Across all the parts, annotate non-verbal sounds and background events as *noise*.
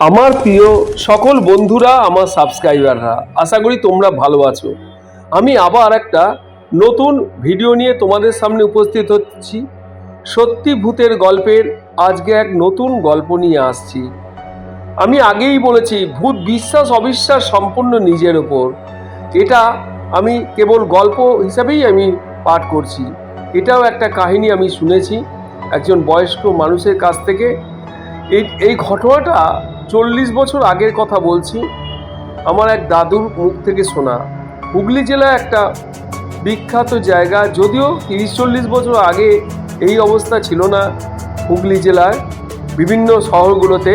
আমার প্রিয় সকল বন্ধুরা, আমার সাবস্ক্রাইবাররা, আশা করি তোমরা ভালো আছো। আমি আবার একটা নতুন ভিডিও নিয়ে তোমাদের সামনে উপস্থিত হচ্ছি। সত্যি ভূতের গল্পের আজকে এক নতুন গল্প নিয়ে আসছি। আমি আগেই বলেছি, ভূত বিশ্বাস, অবিশ্বাস সম্পূর্ণ নিজের ওপর। এটা আমি কেবল গল্প হিসাবেই আমি পাঠ করছি। এটাও একটা কাহিনী আমি শুনেছি। একজন বয়স্ক মানুষের কাছ থেকে। এই এই ঘটনাটা চল্লিশ বছর আগের কথা বলছি, আমার এক দাদুর মুখ থেকে শোনা। হুগলি জেলা একটা বিখ্যাত জায়গা, যদিও তিরিশ চল্লিশ বছর আগে এই অবস্থা ছিল না হুগলি জেলার বিভিন্ন শহরগুলোতে।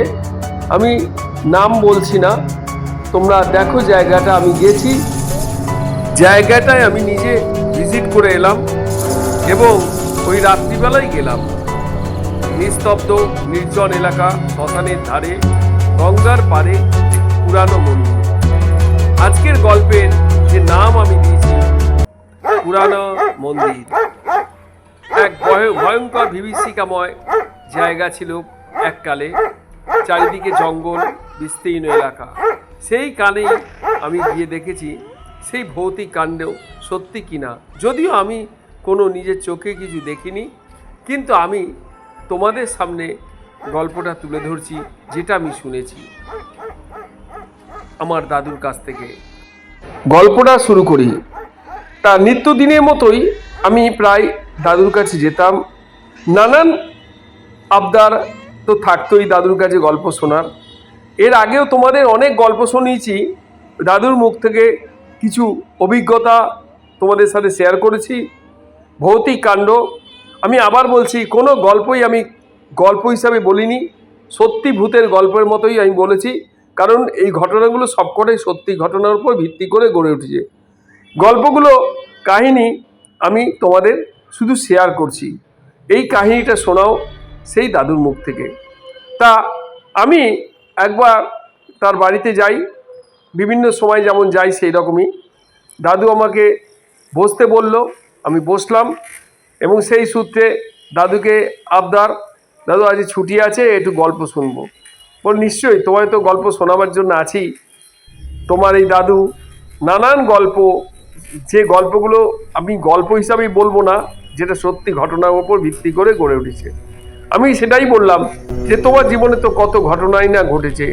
আমি নাম বলছি না, তোমরা দেখো জায়গাটা, আমি গেছি। জায়গাটায় আমি নিজে ভিজিট করে এলাম এবং ওই রাত্রিবেলায় গেলাম। নিস্তব্ধ, নির্জন এলাকা, শ্মশানের ধারে। গঙ্গার পারে পুরানো মন্দির। আজকের গল্পের যে নাম আমি দিয়েছি, পুরানো মন্দির। এক ভয়- ভয়ঙ্কর বিভীষিকাময় জায়গা ছিল এককালে। চারিদিকে জঙ্গল, বিস্তীর্ণ এলাকা। সেই কানেই আমি গিয়ে দেখেছি, সেই ভৌতিক কাণ্ডেও সত্যি কিনা। যদিও আমি কোনো নিজের চোখে কিছু দেখিনি, কিন্তু আমি তোমাদের সামনে গল্পটা তুলে ধরছি, যেটা আমি শুনেছি। আমার দাদুর কাছ থেকে। গল্পটা শুরু করি। তা নিত্যদিনের মতোই আমি প্রায় দাদুর কাছে যেতাম। নানান আবদার তো থাকতোই দাদুর কাছে গল্প শোনার। এর আগেও তোমাদের অনেক গল্প শুনিয়েছি। দাদুর মুখ থেকে কিছু অভিজ্ঞতা তোমাদের সাথে শেয়ার করেছি। ভৌতিক কাণ্ড। আমি আবার বলছি, কোনো গল্পই আমি গল্প হিসাবে বলিনি, সত্যি ভূতের গল্পের মতোই আমি বলেছি, কারণ এই ঘটনাগুলো সবকটাই সত্যি ঘটনার উপর ভিত্তি করে গড়ে উঠেছে। গল্পগুলো, কাহিনী আমি তোমাদের শুধু শেয়ার করছি। এই কাহিনীটা শোনাও সেই দাদুর মুখ থেকে। তা আমি একবার তার বাড়িতে যাই, বিভিন্ন সময় যেমন যাই সেই রকমই। দাদু আমাকে বসতে বলল, আমি বসলাম এবং সেই সূত্রে দাদুকে আবদার দাদু, আজ ছুটি আছে, একটু গল্প শুনব। বল, নিশ্চয়ই তোমায় তো গল্প শোনাবার জন্য আছি তোমার এই দাদু, নানান গল্প, যে গল্পগুলো আমি গল্প হিসাবেই বলব না, যেটা সত্যি ঘটনার ওপর ভিত্তি করে গড়ে উঠেছে। আমি সেটাই বললাম যে, তোমার জীবনে তো কত ঘটনাই না ঘটেছে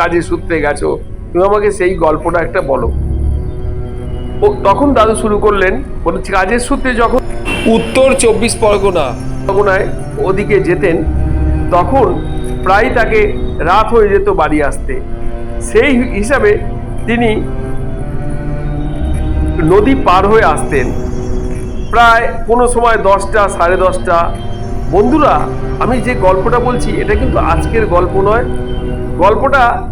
কাজের সূত্রে গেছো, তুমি আমাকে সেই গল্পটা একটা বলো। ও, তখন দাদু শুরু করলেন, বলছে, কাজের সূত্রে যখন উত্তর চব্বিশ পরগনা। পরগনায় ওদিকে যেতেন, তখন প্রায় তাকে রাত হয়ে যেত বাড়ি আসতে। সেই হিসাবে তিনি নদী পার হয়ে আসতেন। প্রায় কোনো সময় দশটা, সাড়ে দশটা। বন্ধুরা, আমি যে গল্পটা বলছি, এটা কিন্তু আজকের গল্প নয়। গল্পটা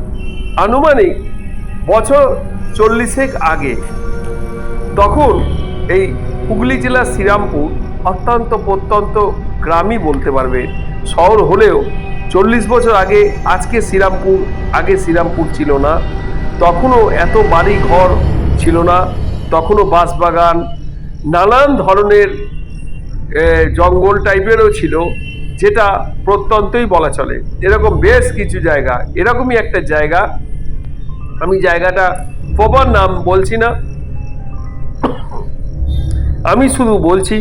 আনুমানিক বছর চল্লিশেক আগে। তখন এই হুগলি জেলার শ্রীরামপুর অত্যন্ত প্রত্যন্ত গ্রামই বলতে পারবে। শহর হলেও চল্লিশ বছর আগে আজকে শ্রীরামপুর, আগে শ্রীরামপুর ছিল না। তখনও এত বাড়ি ঘর ছিল না। তখনও বাঁশবাগান, নানান ধরনের জঙ্গল টাইপেরও ছিল, যেটা প্রত্যন্তই বলা চলে। এরকম বেশ কিছু জায়গা, এরকমই একটা জায়গা। আমি জায়গাটা প্রপার নাম বলছি না। আমি শুধু বলছি,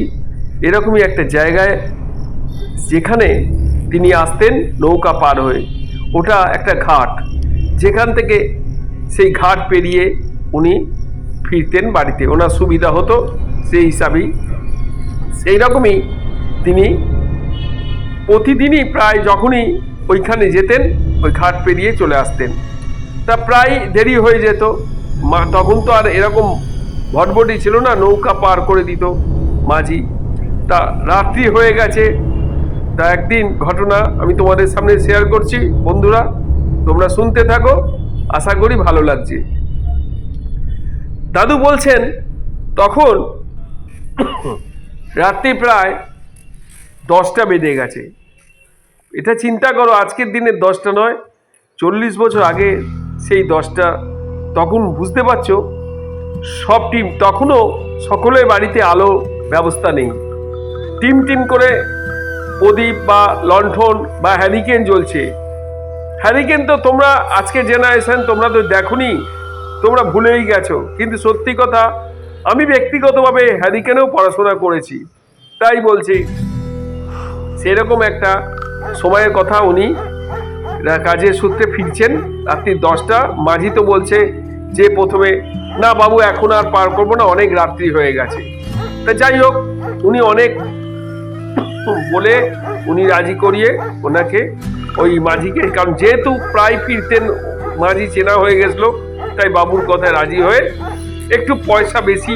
এরকমই একটা জায়গায় যেখানে তিনি আসতেন নৌকা পার হয়ে। ওটা একটা ঘাট। যেখান থেকে সেই ঘাট পেরিয়ে উনি ফিরতেন বাড়িতে। ওনার সুবিধা হতো সেই হিসাবেই। সেই রকমই তিনি প্রতিদিনই প্রায় যখনই ওইখানে যেতেন, ওই ঘাট পেরিয়ে চলে আসতেন। তা প্রায় দেরি হয়ে যেত। মা, তখন তো আর এরকম ভটভটি ছিল না, নৌকা পার করে দিত মাঝি। তা রাত্রি হয়ে গেছে তা একদিন ঘটনা আমি তোমাদের সামনে শেয়ার করছি। বন্ধুরা, তোমরা শুনতে থাকো। আশা করি ভালো লাগছে। দাদু বলছেন, তখন *coughs* রাত্রি প্রায় দশটা বেজে গেছে। এটা চিন্তা করো, আজকের দিনের দশটা নয়, চল্লিশ বছর আগে সেই দশটা। তখন বুঝতে পারছ, সব টিম, তখনও সকলের বাড়িতে আলো ব্যবস্থা নেই। টিম টিম করে প্রদীপ বা লণ্ঠন বা হ্যারিকেন জ্বলছে। হ্যারিকেন তো তোমরা আজকে জেনারেশন তোমরা তো দেখোনি, তোমরা ভুলেই গেছো। কিন্তু সত্যি কথা, আমি ব্যক্তিগতভাবে হ্যারিকেনেও পড়াশোনা করেছি। তাই বলছি, সেরকম একটা সময়ের কথা উনি কাজের সূত্রে ফিরছেন। রাত্রি দশটা, মাঝি তো বলছে যে প্রথমে, না বাবু, এখন আর পার করব না, অনেক রাত্রি হয়ে গেছে। তা যাই হোক, উনি অনেক বলে উনি রাজি করিয়ে ওনাকে ওই মাঝিকে, কারণ যেহেতু প্রায় ফিরতেন, মাঝি চেনা হয়ে গেছিল, তাই বাবুর কথায় রাজি হয়ে একটু পয়সা বেশি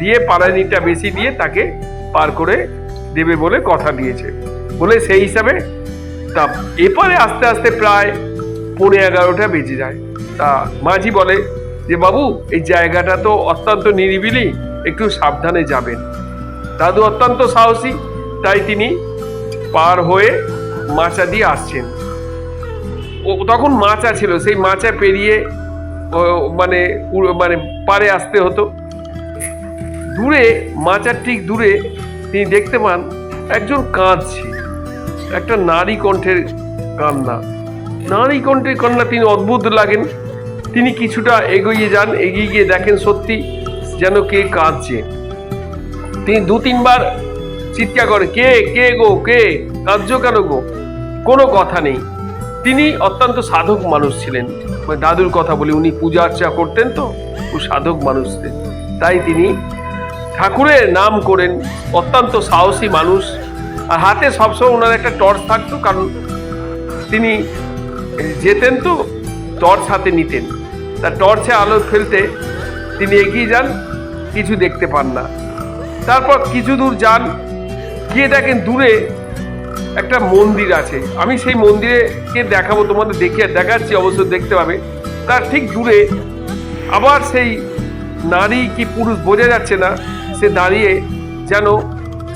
দিয়ে পারানিটা বেশি দিয়ে তাকে পার করে দেবে বলে কথা দিয়েছে। বলে সেই হিসাবে তা এপারে আস্তে আস্তে প্রায় পৌনে এগারোটা বেজে যায়। তা মাঝি বলে যে, বাবু, এই জায়গাটা তো অত্যন্ত নিরিবিলি, একটু সাবধানে যাবেন। দাদু অত্যন্ত সাহসী তাই তিনি পার হয়ে মাচা দিয়ে আসছেন। ও তখন মাচা ছিল, সেই মাচা পেরিয়ে মানে মানে পারে আসতে হতো। দূরে, মাচার ঠিক দূরে তিনি দেখতে পান একজন কাঁদছে, একটা নারী কণ্ঠের কান্না। নারী কণ্ঠের কান্না তিনি অদ্ভুত লাগেন। তিনি কিছুটা এগিয়ে যান, এগিয়ে গিয়ে দেখেন সত্যি যেন কে কাঁদছে। তিনি দু তিনবার চিৎকার করে, কে কে গো, কে? কাঁদছো কেন গো? কোনো কথা নেই। তিনি অত্যন্ত সাধক মানুষ ছিলেন। দাদুর কথা বলি, উনি পূজা অর্চা করতেন তো, ও সাধক মানুষ ছিলেন। তাই তিনি ঠাকুরের নাম করেন, অত্যন্ত সাহসী মানুষ। আর হাতে সবসময় ওনার একটা টর্চ থাকতো, কারণ তিনি যেতেন তো, টর্চ হাতে নিতেন। তা টর্চে আলো ফেলতে তিনি এগিয়ে যান, কিছু দেখতে পান না। তারপর কিছু দূর যান গিয়ে দেখেন দূরে একটা মন্দির আছে। আমি সেই মন্দিরে কে দেখাবো, তোমাদের দেখিয়ে দেখাচ্ছি, অবশ্য দেখতে পাবে। তার ঠিক দূরে আবার সেই নারী কি পুরুষ বোঝা যাচ্ছে না, সে দাঁড়িয়ে যেন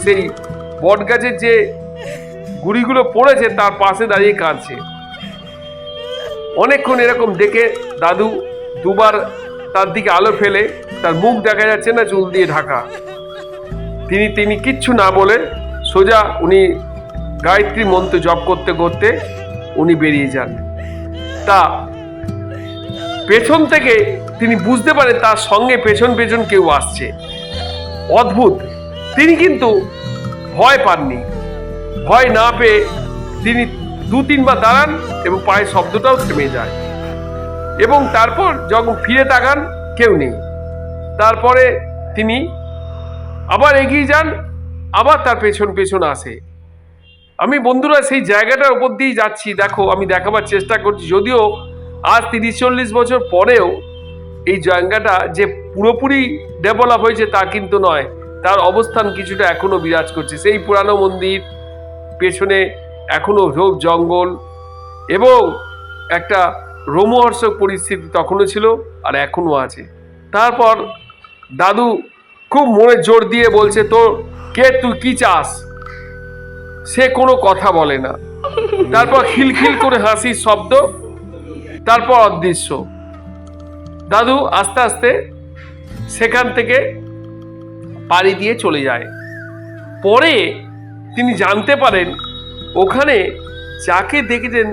সেই বটগাছের যে গুড়িগুলো পড়েছে, তার পাশে দাঁড়িয়ে কাঁদছে। অনেকক্ষণ এরকম দেখে দাদু দুবার তার দিকে আলো ফেলে, তার মুখ দেখা যাচ্ছে না, চুল দিয়ে ঢাকা। তিনি তিনি কিচ্ছু না বলে সোজা উনি গায়ত্রী মন্ত্র জপ করতে করতে উনি বেরিয়ে যান। তা পেছন থেকে তিনি বুঝতে পারে তার সঙ্গে পেছন পেছন কেউ আসছে। অদ্ভুত। তিনি কিন্তু ভয় পাননি। ভয় না পেয়ে তিনি দু তিনবার দাঁড়ান এবং পায়ের শব্দটাও থেমে যায়। এবং তারপর যখন ফিরে তাকান, কেউ নেই। তারপরে তিনি আবার এগিয়ে যান আবার তার পেছন পেছন আসে। আমি বন্ধুরা সেই জায়গাটার উপর দিয়েই যাচ্ছি। দেখো, আমি দেখাবার চেষ্টা করছি। যদিও আজ তিরিশ চল্লিশ বছর পরেও এই জায়গাটা যে পুরোপুরি ডেভেলপ হয়েছে তা কিন্তু নয়, তার অবস্থান কিছুটা এখনও বিরাজ করছে। সেই পুরানো মন্দির, পেছনে এখনও ঝোপ জঙ্গল এবং একটা রোমহর্ষক পরিস্থিতি তখনও ছিল আর এখনও আছে। তারপর দাদু খুব মনে জোর দিয়ে বলছে, তোর কে তুই কি চাস? সে কোনো কথা বলে না। তারপর খিলখিল করে হাসির শব্দ, তারপর অদৃশ্য। দাদু আস্তে আস্তে সেখান থেকে পাড়ি দিয়ে চলে যায়। পরে তিনি জানতে পারেন, ওখানে যাকে দেখেছেন,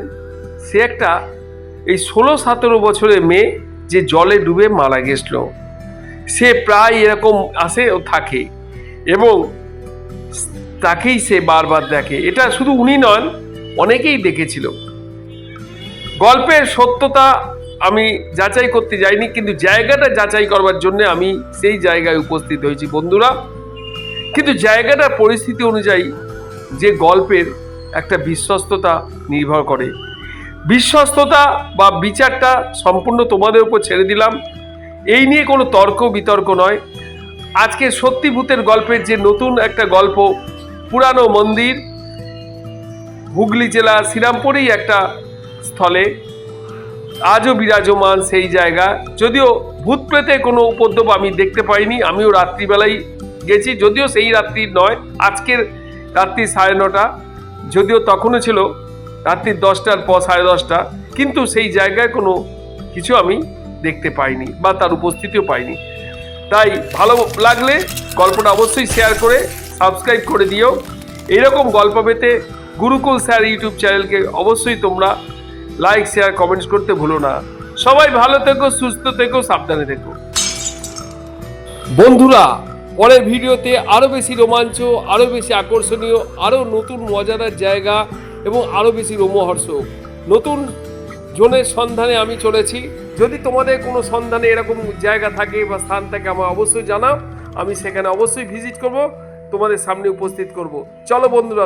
সে একটা এই ষোলো সতেরো বছরের মেয়ে যে জলে ডুবে মারা গেছিল। সে প্রায় এরকম আসে ও থাকে এবং তাকেই সে বারবার দেখে। এটা শুধু উনি নন, অনেকেই দেখেছিল। গল্পের সত্যতা আমি যাচাই করতে যাইনি, কিন্তু জায়গাটা যাচাই করবার জন্য আমি সেই জায়গায় উপস্থিত হয়েছি, বন্ধুরা। কিন্তু জায়গাটার পরিস্থিতি অনুযায়ী যে গল্পের একটা বিশ্বস্ততা নির্ভর করে। বিশ্বস্ততা বা বিচারটা সম্পূর্ণ তোমাদের উপর ছেড়ে দিলাম। এই নিয়ে কোনো তর্ক বিতর্ক নয়। আজকে সত্যি ভূতের গল্পের যে নতুন একটা গল্প পুরানো মন্দির, হুগলি জেলার শ্রীরামপুরেই একটা স্থলে। আজও বিরাজমান সেই জায়গা। যদিও ভূত প্রেতে কোনো উপদ্রব আমি দেখতে পাইনি, আমিও রাত্রিবেলায় গেছি, যদিও সেই রাত্রি নয়, আজকের রাত্রি সাড়ে নটা। যদিও তখনও ছিল রাত্রির দশটার পর সাড়ে দশটা, কিন্তু সেই জায়গায় কোনো কিছু আমি দেখতে পাইনি বা তার উপস্থিতিও পাইনি। তাই ভালো লাগলে গল্পটা অবশ্যই শেয়ার করে সাবস্ক্রাইব করে দিও। এরকম গল্প পেতে গুরুকুল স্যার ইউটিউব চ্যানেলকে অবশ্যই তোমরা লাইক, শেয়ার, কমেন্টস করতে ভুলো না। সবাই ভালো থেকো, সুস্থ থেকো, সাবধানে থেকো। বন্ধুরা, পরের ভিডিওতে আরও বেশি রোমাঞ্চ আরও বেশি আকর্ষণীয় আরও নতুন মজাদার জায়গা এবং আরও বেশি রোমহর্ষক। নতুন জোনের সন্ধানে আমি চলেছি। যদি তোমাদের কোনো সন্ধানে এরকম জায়গা থাকে বা স্থান থাকে আমার অবশ্যই জানাও। আমি সেখানে অবশ্যই ভিজিট করব। তোমাদের সামনে উপস্থিত করব। চলো বন্ধুরা